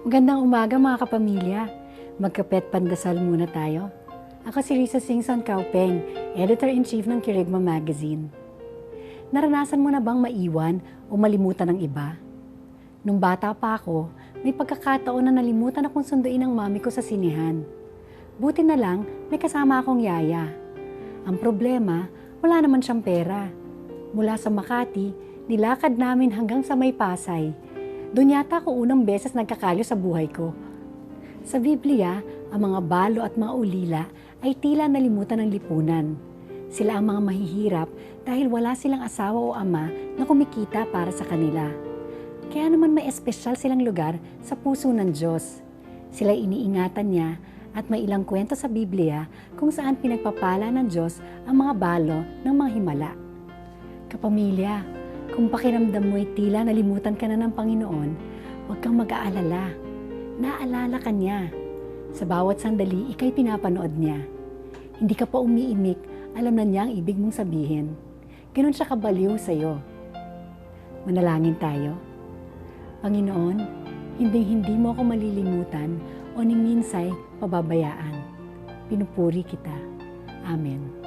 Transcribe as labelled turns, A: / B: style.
A: Magandang umaga mga kapamilya. Magkapet pandasal muna tayo. Ako si Risa Singson Kaupeng, Editor-in-Chief ng Kirigma Magazine. Naranasan mo na bang maiwan o malimutan ng iba? Nung bata pa ako, may pagkakataon na nalimutan akong sunduin ng mami ko sa sinihan. Buti na lang, may kasama akong yaya. Ang problema, wala naman siyang pera. Mula sa Makati, nilakad namin hanggang sa may Pasay. Doon yata ako unang beses nagkakalyo sa buhay ko. Sa Biblia, ang mga balo at mga ulila ay tila nalimutan ng lipunan. Sila ang mga mahihirap dahil wala silang asawa o ama na kumikita para sa kanila. Kaya naman may espesyal silang lugar sa puso ng Diyos. Sila iniingatan niya at may ilang kwento sa Biblia kung saan pinagpapala ng Diyos ang mga balo ng mga himala. Kapamilya, kung pakiramdam mo ay tila nalimutan ka na ng Panginoon, huwag kang mag-aalala. Naalala ka niya. Sa bawat sandali, ikay pinapanood niya. Hindi ka pa umiimik, alam na niya ang ibig mong sabihin. Ganon siya kabaliw sa'yo. Manalangin tayo. Panginoon, hindi hindi mo ako malilimutan o ni minsay pababayaan. Pinupuri kita. Amen.